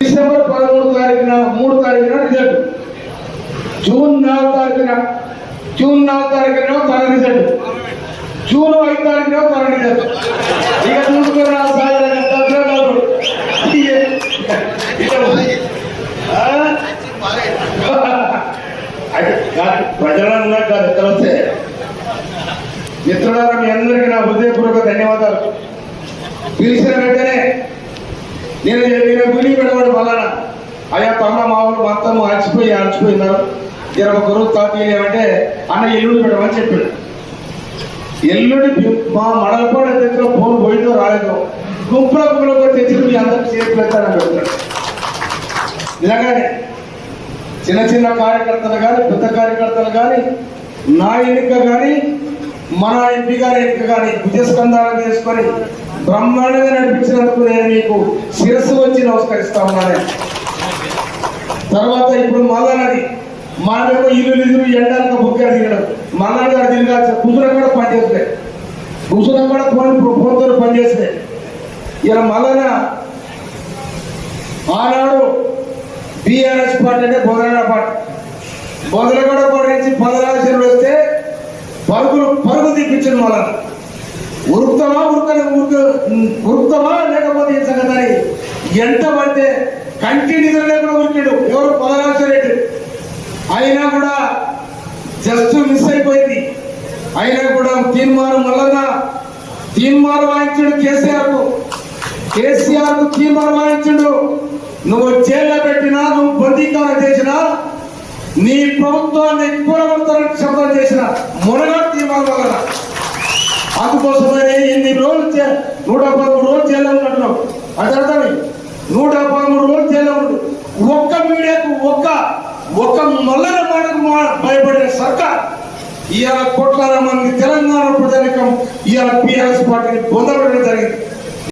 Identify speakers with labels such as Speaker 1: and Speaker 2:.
Speaker 1: December పదమూడు తారీఖున మూడు తారీఖున రిజల్ట్ జూన్ నాలుగు తారీఖున జూన్ నాలుగు తారీఖున తన రిజల్ట్ జూన్ ఐదు తారీఖున తన రిజల్ట్ ఇక చూసుకున్న ప్రజలన్నా కాదు ఎక్కడ వస్తే. మిత్రులారా మీ అందరికీ నా హృదయపూర్వక ధన్యవాదాలు. పిలిచిన వెంటనే నేను నేను గుడి పెడవాడు వలన. అయ్యా తమ్మ మామూలు మొత్తం అలసిపోయి అలసిపోయినారు. ఇరవై ఒక రోజు తాతీయలేమంటే అన్న ఎల్లుండి పెట్టమని చెప్పాడు. ఎల్లుండి మా మడలపాడు దగ్గర ఫోన్ పోయిందో రాలేదో గుంపుల గుంపులకు తెచ్చి మీ అందరికి చేతులు ఎత్తానని పెడతాడు. నిజంగానే చిన్న చిన్న కార్యకర్తలు కానీ పెద్ద కార్యకర్తలు కానీ నా ఎన్నిక కానీ మన ఎంపీ గారి ఎన్నిక కానీ భుజస్కంధాలను చేసుకొని బ్రహ్మాండంగా నడిపించినందుకు నేను మీకు శిరస్సు వచ్చి నమస్కరిస్తా ఉన్నాను. తర్వాత ఇప్పుడు మల్లనది. మానేమో ఇల్లు ఇల్లు ఎండాక బుక్గా తినడం మల్లన్న గారు తిరగాల్సిన కుదుర కూడా పనిచేస్తాయి కుదుర కూడా ఫోన్ ఫోన్తో పనిచేస్తాయి ఇలా మల్లన ఆనాడు బీఆర్ఎస్ పార్టీ అంటే బొదలగడ పార్టీ. బొదలగడ పార్టీ నుంచి పదరాశులు వస్తే పరుగులు పరుగు తీపించిన మళ్ళా ఉరుకుతావా ఉరుకని ఉరుకు ఉరుకుతావా లేకపోతే ఈ సంగతి ఎంత పడితే కంటి నిధులు లేకుండా ఉరికాడు. ఎవరు పదరాశ అయినా కూడా జస్ట్ మిస్ అయిపోయింది. అయినా కూడా తీర్మానం వల్ల తీర్మానం వాయించాడు కేసీఆర్కు కేసీఆర్కు తీర్మానం వాయించాడు. నువ్వు జైల్లో పెట్టినా నువ్వు బందీకారం చేసినా నీ ప్రభుత్వాన్ని కూడగొడతారని శబ్దం చేసిన మునగాడు అందుకోసమే ఎన్ని రోజులు చే- నూట పదమూడు రోజులు చేయలేము అంటున్నాం అది నూట పదమూడు రోజులు చేయలేము ఒక్క మీడియాకు ఒక్క ఒక్క మల్లన మాటకు భయపడిన సర్కార్ ఇవాళ కోట్లాది మంది తెలంగాణ ప్రజానికం ఇవాళ పిఆర్ఎస్ పార్టీని పొందబడడం జరిగింది.